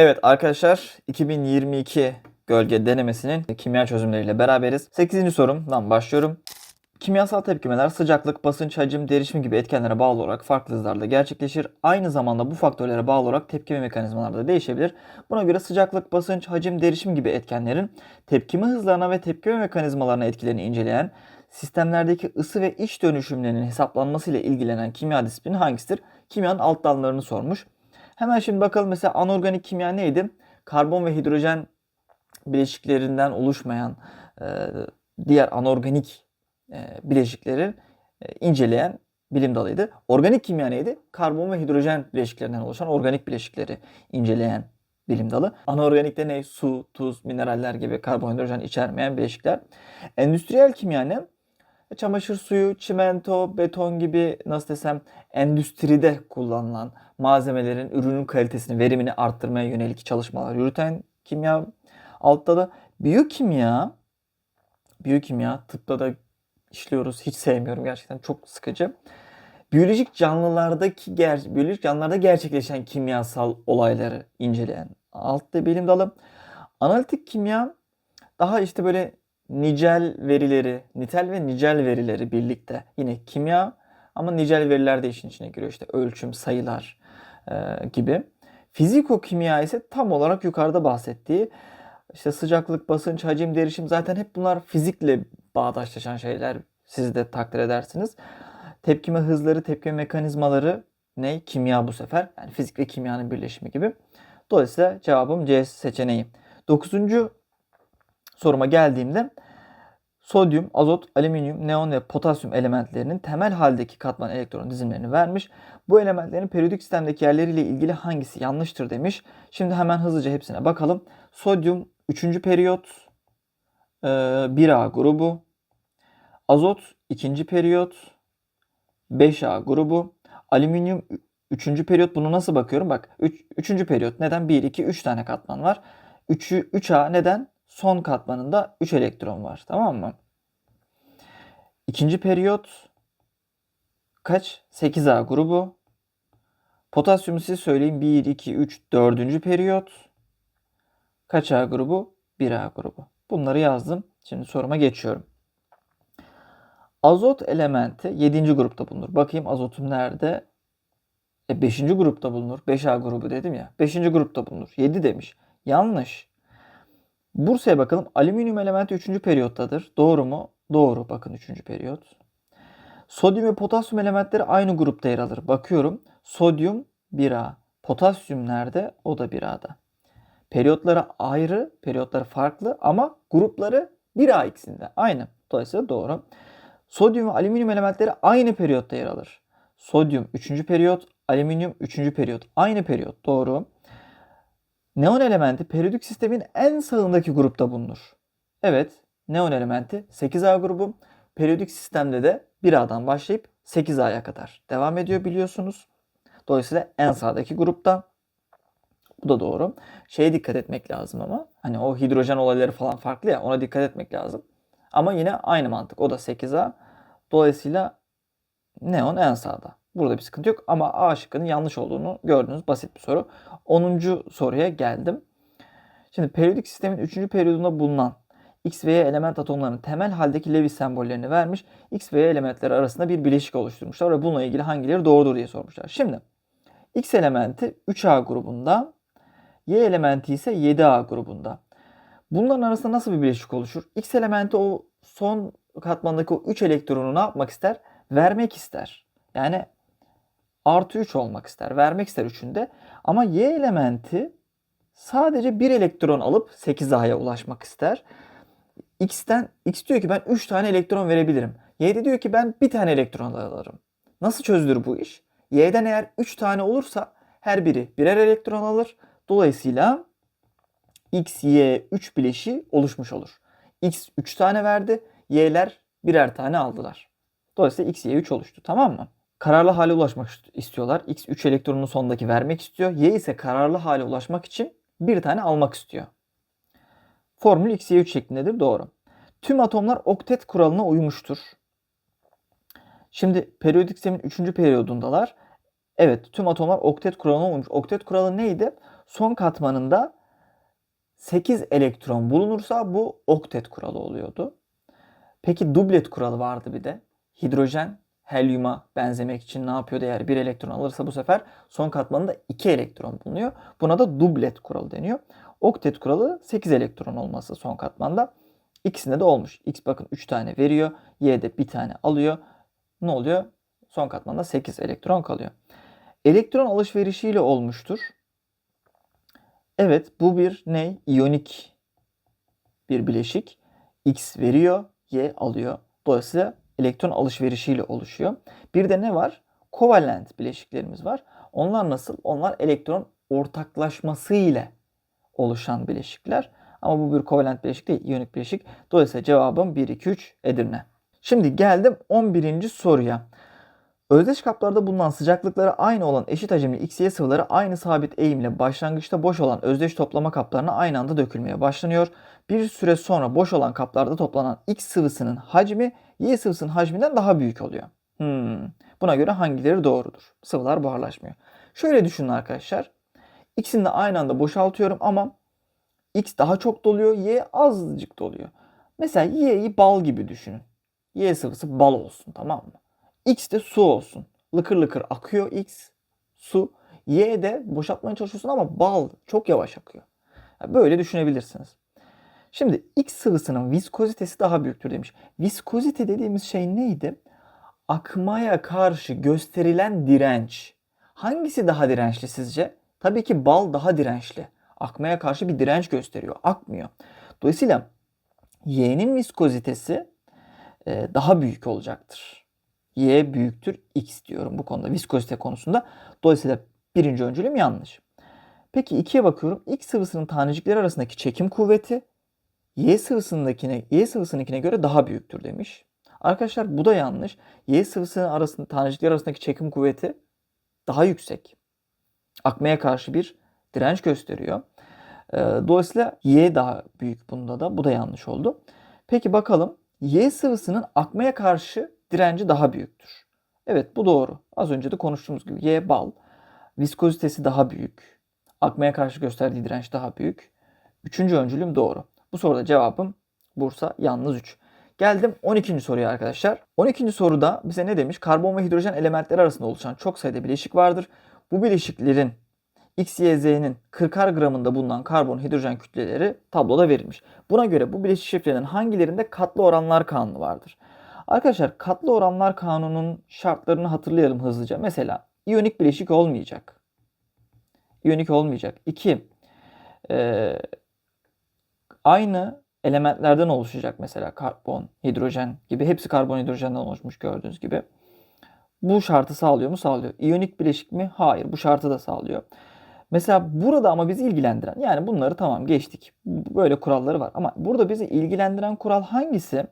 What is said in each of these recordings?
Evet arkadaşlar 2022 gölge denemesinin kimya çözümleriyle beraberiz. 8. sorumdan başlıyorum. Kimyasal tepkimeler sıcaklık, basınç, hacim, derişim gibi etkenlere bağlı olarak farklı hızlarda gerçekleşir. Aynı zamanda bu faktörlere bağlı olarak tepkime mekanizmaları da değişebilir. Buna göre sıcaklık, basınç, hacim, derişim gibi etkenlerin tepkime hızlarına ve tepkime mekanizmalarına etkilerini inceleyen sistemlerdeki ısı ve iç dönüşümlerinin hesaplanmasıyla ilgilenen kimya disiplini hangisidir? Kimyanın alt dallarını sormuş. Hemen şimdi bakalım mesela anorganik kimya neydi? Karbon ve hidrojen bileşiklerinden oluşmayan e, diğer anorganik e, bileşikleri e, inceleyen bilim dalıydı. Organik kimya neydi? Karbon ve hidrojen bileşiklerinden oluşan organik bileşikleri inceleyen bilim dalı. Anorganikte ne? Su, tuz, mineraller gibi karbon, hidrojen içermeyen bileşikler. Endüstriyel kimya ne? Çamaşır suyu, çimento, beton gibi nasıl desem endüstride kullanılan malzemelerin ürünün kalitesini, verimini arttırmaya yönelik çalışmalar yürüten kimya. Altta da biyokimya. Biyokimya tıpta da işliyoruz. Hiç sevmiyorum gerçekten. Çok sıkıcı. Biyolojik canlılardaki ger biyolojik canlılarda gerçekleşen kimyasal olayları inceleyen altta bilim dalı. Analitik kimya daha işte böyle nicel verileri, nitel ve nicel verileri birlikte yine kimya ama nicel veriler de işin içine giriyor. İşte ölçüm, sayılar e, gibi. Fiziko-kimya ise tam olarak yukarıda bahsettiği işte sıcaklık, basınç, hacim, derişim zaten hep bunlar fizikle bağdaşlaşan şeyler. Siz de takdir edersiniz. Tepkime hızları, tepkime mekanizmaları ne? Kimya bu sefer. Yani fizik ve kimyanın birleşimi gibi. Dolayısıyla cevabım C seçeneği. Dokuzuncu soruma geldiğimde sodyum, azot, alüminyum, neon ve potasyum elementlerinin temel haldeki katman elektron dizimlerini vermiş. Bu elementlerin periyodik sistemdeki yerleriyle ilgili hangisi yanlıştır demiş. Şimdi hemen hızlıca hepsine bakalım. Sodyum 3. periyot 1A grubu. Azot 2. periyot 5A grubu. Alüminyum 3. periyot bunu nasıl bakıyorum? Bak 3. Üç, periyot neden? 1, 2, 3 tane katman var. 3'ü 3A neden? Son katmanında 3 elektron var. Tamam mı? İkinci periyot kaç? 8A grubu. Potasyumu size söyleyeyim. 1, 2, 3, 4. periyot. Kaç A grubu? 1A grubu. Bunları yazdım. Şimdi soruma geçiyorum. Azot elementi 7. grupta bulunur. Bakayım azotum nerede? E 5. grupta bulunur. 5A grubu dedim ya. 5. grupta bulunur. 7 demiş. Yanlış. Bursa'ya bakalım. Alüminyum elementi 3. periyottadır. Doğru mu? Doğru. Bakın 3. periyot. Sodyum ve potasyum elementleri aynı grupta yer alır. Bakıyorum. Sodyum 1A. Potasyum nerede? O da 1A'da. Periyotları ayrı, periyotları farklı ama grupları 1A ikisinde. Aynı. Dolayısıyla doğru. Sodyum ve alüminyum elementleri aynı periyotta yer alır. Sodyum 3. periyot, alüminyum 3. periyot. Aynı periyot. Doğru. Neon elementi periyodik sistemin en sağındaki grupta bulunur. Evet, neon elementi 8A grubu. Periyodik sistemde de 1A'dan başlayıp 8A'ya kadar devam ediyor biliyorsunuz. Dolayısıyla en sağdaki grupta. Bu da doğru. Şeye dikkat etmek lazım ama. Hani o hidrojen olayları falan farklı ya ona dikkat etmek lazım. Ama yine aynı mantık. O da 8A. Dolayısıyla neon en sağda. Burada bir sıkıntı yok ama A şıkkının yanlış olduğunu gördünüz. Basit bir soru. 10. soruya geldim. Şimdi periyodik sistemin 3. periyodunda bulunan X ve Y element atomlarının temel haldeki Lewis sembollerini vermiş. X ve Y elementleri arasında bir bileşik oluşturmuşlar ve bununla ilgili hangileri doğrudur diye sormuşlar. Şimdi X elementi 3A grubunda, Y elementi ise 7A grubunda. Bunların arasında nasıl bir bileşik oluşur? X elementi o son katmandaki o 3 elektronu ne yapmak ister? Vermek ister. Yani artı 3 olmak ister. Vermek ister üçünde. Ama Y elementi sadece bir elektron alıp 8A'ya ulaşmak ister. X'ten X diyor ki ben 3 tane elektron verebilirim. Y de diyor ki ben bir tane elektron alırım. Nasıl çözülür bu iş? Y'den eğer 3 tane olursa her biri birer elektron alır. Dolayısıyla X, Y 3 bileşi oluşmuş olur. X 3 tane verdi. Y'ler birer tane aldılar. Dolayısıyla X, Y 3 oluştu. Tamam mı? Kararlı hale ulaşmak istiyorlar. X 3 elektronunu sondaki vermek istiyor. Y ise kararlı hale ulaşmak için bir tane almak istiyor. Formül X, Y 3 şeklindedir. Doğru. Tüm atomlar oktet kuralına uymuştur. Şimdi periyodik sistemin 3. periyodundalar. Evet tüm atomlar oktet kuralına uymuş. Oktet kuralı neydi? Son katmanında 8 elektron bulunursa bu oktet kuralı oluyordu. Peki dublet kuralı vardı bir de. Hidrojen helyuma benzemek için ne yapıyordu? Eğer bir elektron alırsa bu sefer son katmanında 2 elektron bulunuyor. Buna da dublet kuralı deniyor. Oktet kuralı 8 elektron olması son katmanda. İkisinde de olmuş. X bakın 3 tane veriyor. Y de bir tane alıyor. Ne oluyor? Son katmanda 8 elektron kalıyor. Elektron alışverişiyle olmuştur. Evet bu bir ne? İyonik bir bileşik. X veriyor, Y alıyor. Dolayısıyla elektron alışverişiyle oluşuyor. Bir de ne var? Kovalent bileşiklerimiz var. Onlar nasıl? Onlar elektron ortaklaşması ile oluşan bileşikler. Ama bu bir kovalent bileşik değil, iyonik bileşik. Dolayısıyla cevabım 1, 2, 3 Edirne. Şimdi geldim 11. soruya. Özdeş kaplarda bulunan sıcaklıkları aynı olan eşit hacimli XY sıvıları aynı sabit eğimle başlangıçta boş olan özdeş toplama kaplarına aynı anda dökülmeye başlanıyor. Bir süre sonra boş olan kaplarda toplanan X sıvısının hacmi Y sıvısının hacminden daha büyük oluyor. Hmm. Buna göre hangileri doğrudur? Sıvılar buharlaşmıyor. Şöyle düşünün arkadaşlar. X'ini de aynı anda boşaltıyorum ama X daha çok doluyor, Y azıcık doluyor. Mesela Y'yi bal gibi düşünün. Y sıvısı bal olsun tamam mı? X de su olsun. Lıkır lıkır akıyor X, su. Y de boşaltmaya çalışıyorsun ama bal çok yavaş akıyor. Böyle düşünebilirsiniz. Şimdi X sıvısının viskozitesi daha büyüktür demiş. Viskozite dediğimiz şey neydi? Akmaya karşı gösterilen direnç. Hangisi daha dirençli sizce? Tabii ki bal daha dirençli. Akmaya karşı bir direnç gösteriyor. Akmıyor. Dolayısıyla Y'nin viskozitesi e, daha büyük olacaktır. Y büyüktür X diyorum bu konuda viskozite konusunda. Dolayısıyla birinci öncülüm yanlış. Peki ikiye bakıyorum. X sıvısının tanecikleri arasındaki çekim kuvveti Y sıvısındakine, Y sıvısınınkine göre daha büyüktür demiş. Arkadaşlar bu da yanlış. Y sıvısının arasında, tanecikler arasındaki çekim kuvveti daha yüksek. Akmaya karşı bir direnç gösteriyor. Dolayısıyla Y daha büyük bunda da. Bu da yanlış oldu. Peki bakalım. Y sıvısının akmaya karşı direnci daha büyüktür. Evet bu doğru. Az önce de konuştuğumuz gibi Y bal. Viskozitesi daha büyük. Akmaya karşı gösterdiği direnç daha büyük. Üçüncü öncülüm doğru. Bu soruda cevabım Bursa yalnız 3. Geldim 12. soruya arkadaşlar. 12. soruda bize ne demiş? Karbon ve hidrojen elementleri arasında oluşan çok sayıda bileşik vardır. Bu bileşiklerin X, Y, Z'nin 40'ar gramında bulunan karbon hidrojen kütleleri tabloda verilmiş. Buna göre bu bileşik şifrelerinin hangilerinde katlı oranlar kanunu vardır? Arkadaşlar katlı oranlar kanunun şartlarını hatırlayalım hızlıca. Mesela iyonik bileşik olmayacak. İyonik olmayacak. 2. Ee, aynı elementlerden oluşacak mesela karbon, hidrojen gibi. Hepsi karbon, hidrojenden oluşmuş gördüğünüz gibi. Bu şartı sağlıyor mu? Sağlıyor. İyonik bileşik mi? Hayır. Bu şartı da sağlıyor. Mesela burada ama bizi ilgilendiren yani bunları tamam geçtik. Böyle kuralları var ama burada bizi ilgilendiren kural hangisi?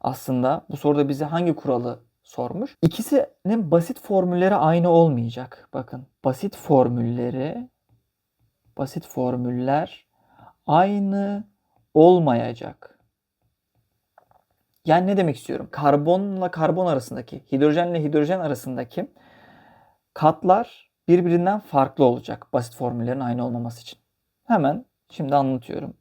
Aslında bu soruda bize hangi kuralı sormuş? İkisinin basit formülleri aynı olmayacak. Bakın basit formülleri basit formüller aynı olmayacak. Yani ne demek istiyorum? Karbonla karbon arasındaki, hidrojenle hidrojen arasındaki katlar birbirinden farklı olacak basit formüllerin aynı olmaması için. Hemen şimdi anlatıyorum.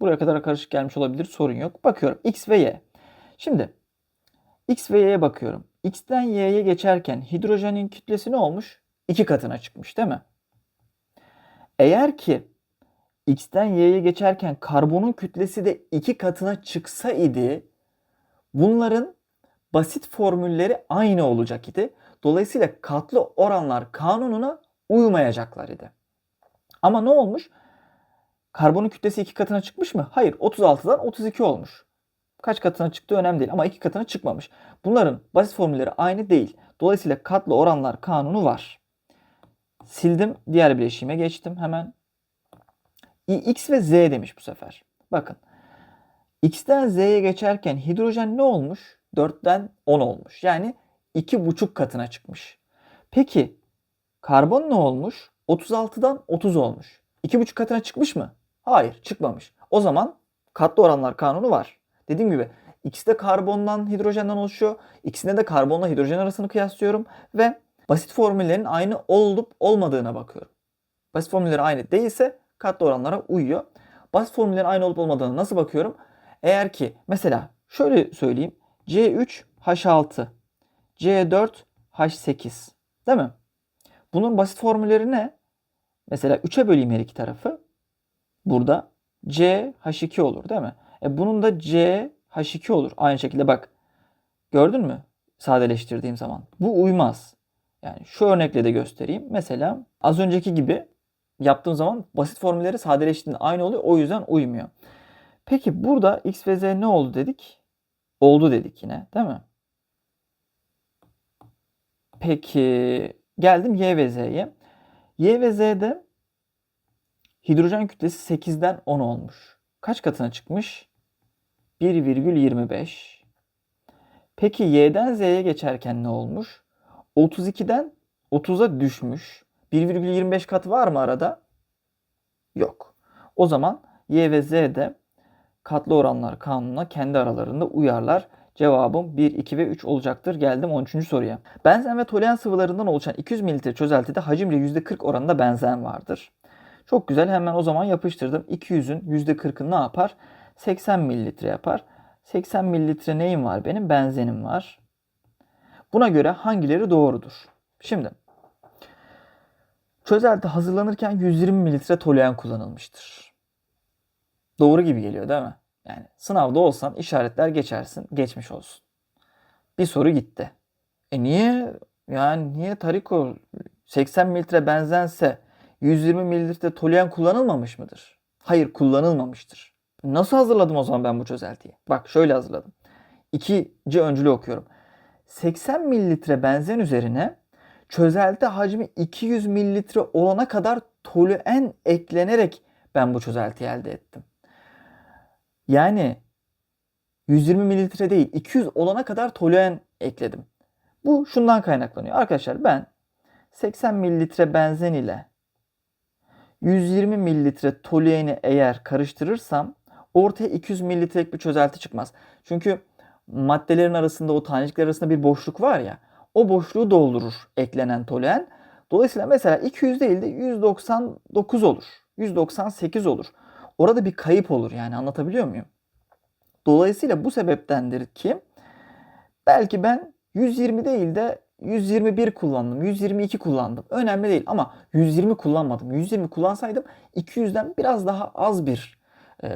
Buraya kadar karışık gelmiş olabilir sorun yok. Bakıyorum X ve Y. Şimdi X ve Y'ye bakıyorum. X'ten Y'ye geçerken hidrojenin kütlesi ne olmuş? İki katına çıkmış değil mi? Eğer ki X'ten Y'ye geçerken karbonun kütlesi de iki katına çıksa idi bunların basit formülleri aynı olacak idi. Dolayısıyla katlı oranlar kanununa uymayacaklar idi. Ama ne olmuş? Karbonun kütlesi iki katına çıkmış mı? Hayır. 36'dan 32 olmuş. Kaç katına çıktığı önemli değil ama iki katına çıkmamış. Bunların basit formülleri aynı değil. Dolayısıyla katlı oranlar kanunu var. Sildim. Diğer bileşiğime geçtim hemen. X ve Z demiş bu sefer. Bakın. X'ten Z'ye geçerken hidrojen ne olmuş? 4'ten 10 olmuş. Yani 2,5 katına çıkmış. Peki karbon ne olmuş? 36'dan 30 olmuş. 2,5 katına çıkmış mı? Hayır çıkmamış. O zaman katlı oranlar kanunu var. Dediğim gibi ikisi de karbondan hidrojenden oluşuyor. İkisinde de karbonla hidrojen arasını kıyaslıyorum ve basit formüllerin aynı olup olmadığına bakıyorum. Basit formülleri aynı değilse katlı oranlara uyuyor. Basit formüllerin aynı olup olmadığını nasıl bakıyorum? Eğer ki mesela şöyle söyleyeyim. C3 H6, C4 H8 değil mi? Bunun basit formülleri ne? Mesela 3'e böleyim her iki tarafı. Burada C H2 olur değil mi? E bunun da C H2 olur. Aynı şekilde bak. Gördün mü? Sadeleştirdiğim zaman. Bu uymaz. Yani şu örnekle de göstereyim. Mesela az önceki gibi yaptığım zaman basit formülleri sadeleştiğinde aynı oluyor. O yüzden uymuyor. Peki burada x ve z ne oldu dedik? Oldu dedik yine değil mi? Peki geldim y ve z'ye. Y ve z'de hidrojen kütlesi 8'den 10 olmuş. Kaç katına çıkmış? 1,25. Peki y'den z'ye geçerken ne olmuş? 32'den 30'a düşmüş. 1,25 kat var mı arada? Yok. O zaman y ve z de katlı oranlar kanununa kendi aralarında uyarlar. Cevabım 1, 2 ve 3 olacaktır. Geldim 13. soruya. Benzen ve toluen sıvılarından oluşan 200 mililitre çözeltide hacimle %40 oranında benzen vardır. Çok güzel hemen o zaman yapıştırdım. 200'ün %40'ı ne yapar? 80 mililitre yapar. 80 mililitre neyim var benim? Benzenim var. Buna göre hangileri doğrudur? Şimdi çözelti hazırlanırken 120 mililitre toluen kullanılmıştır. Doğru gibi geliyor değil mi? Yani sınavda olsan işaretler geçersin, geçmiş olsun. Bir soru gitti. E niye yani niye Tariko 80 mililitre benzense 120 mililitre toluen kullanılmamış mıdır? Hayır kullanılmamıştır. Nasıl hazırladım o zaman ben bu çözeltiyi? Bak şöyle hazırladım. İkinci öncülü okuyorum. 80 mililitre benzen üzerine çözelti hacmi 200 mililitre olana kadar toluen eklenerek ben bu çözeltiyi elde ettim. Yani 120 mililitre değil 200 olana kadar toluen ekledim. Bu şundan kaynaklanıyor. Arkadaşlar ben 80 mililitre benzen ile 120 mililitre tolueni eğer karıştırırsam ortaya 200 mililitrelik bir çözelti çıkmaz. Çünkü maddelerin arasında o tanecikler arasında bir boşluk var ya o boşluğu doldurur eklenen toluen. Dolayısıyla mesela 200 değil de 199 olur. 198 olur. Orada bir kayıp olur yani anlatabiliyor muyum? Dolayısıyla bu sebeptendir ki belki ben 120 değil de 121 kullandım, 122 kullandım. Önemli değil ama 120 kullanmadım. 120 kullansaydım 200'den biraz daha az bir e,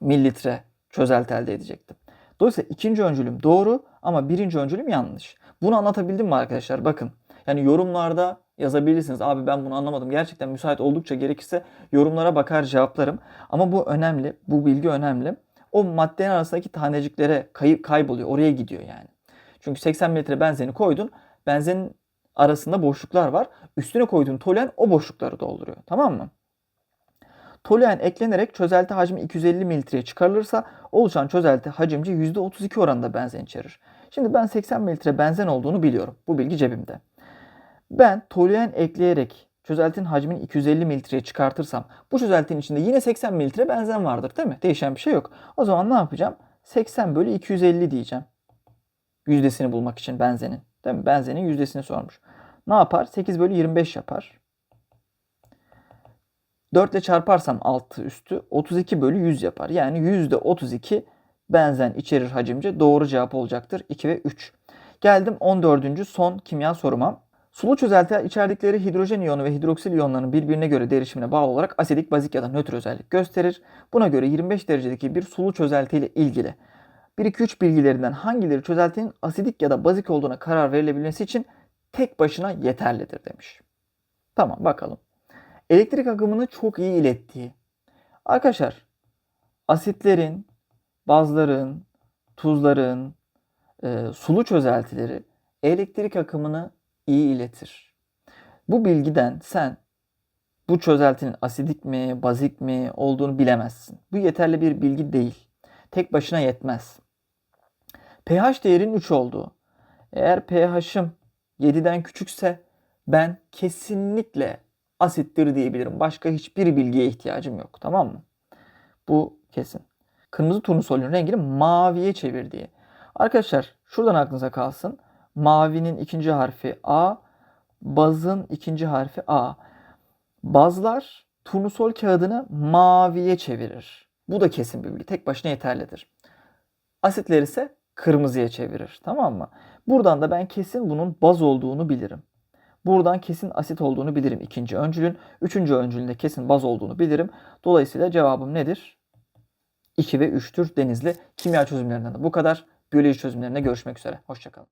mililitre çözelti elde edecektim. Dolayısıyla ikinci öncülüm doğru ama birinci öncülüm yanlış. Bunu anlatabildim mi arkadaşlar? Bakın yani yorumlarda yazabilirsiniz. Abi ben bunu anlamadım. Gerçekten müsait oldukça gerekirse yorumlara bakar cevaplarım. Ama bu önemli. Bu bilgi önemli. O maddenin arasındaki taneciklere kayıp kayboluyor. Oraya gidiyor yani. Çünkü 80 mililitre benzeni koydun. Benzenin arasında boşluklar var. Üstüne koyduğun toluen o boşlukları dolduruyor. Tamam mı? Toluen eklenerek çözelti hacmi 250 mililitreye çıkarılırsa oluşan çözelti hacimci %32 oranında benzen içerir. Şimdi ben 80 mililitre benzen olduğunu biliyorum. Bu bilgi cebimde. Ben toluen ekleyerek çözeltinin hacmini 250 mililitreye çıkartırsam bu çözeltinin içinde yine 80 mililitre benzen vardır değil mi? Değişen bir şey yok. O zaman ne yapacağım? 80 bölü 250 diyeceğim. Yüzdesini bulmak için benzenin. Değil mi? Benzenin yüzdesini sormuş. Ne yapar? 8 bölü 25 yapar. 4 ile çarparsam altı üstü 32 bölü 100 yapar. Yani %32 benzen içerir hacimce. Doğru cevap olacaktır. 2 ve 3. Geldim 14. son kimya soruma. Sulu çözeltiler içerdikleri hidrojen iyonu ve hidroksil iyonlarının birbirine göre değişimine bağlı olarak asidik, bazik ya da nötr özellik gösterir. Buna göre 25 derecedeki bir sulu çözelti ile ilgili 1-2-3 bilgilerinden hangileri çözeltinin asidik ya da bazik olduğuna karar verilebilmesi için tek başına yeterlidir demiş. Tamam bakalım. Elektrik akımını çok iyi ilettiği. Arkadaşlar asitlerin, bazların, tuzların, e, sulu çözeltileri elektrik akımını iyi iletir. Bu bilgiden sen bu çözeltinin asidik mi, bazik mi olduğunu bilemezsin. Bu yeterli bir bilgi değil. Tek başına yetmez. pH değerinin 3 olduğu. Eğer pH'ım 7'den küçükse ben kesinlikle asittir diyebilirim. Başka hiçbir bilgiye ihtiyacım yok. Tamam mı? Bu kesin. Kırmızı turnusolün rengini maviye çevirdiği. Arkadaşlar şuradan aklınıza kalsın. Mavinin ikinci harfi A, bazın ikinci harfi A. Bazlar turnusol kağıdını maviye çevirir. Bu da kesin bir bilgi. Tek başına yeterlidir. Asitler ise kırmızıya çevirir. Tamam mı? Buradan da ben kesin bunun baz olduğunu bilirim. Buradan kesin asit olduğunu bilirim ikinci öncülün. Üçüncü öncülün de kesin baz olduğunu bilirim. Dolayısıyla cevabım nedir? 2 ve 3'tür Denizli. Kimya çözümlerinden de bu kadar. Biyoloji çözümlerinde görüşmek üzere. Hoşçakalın.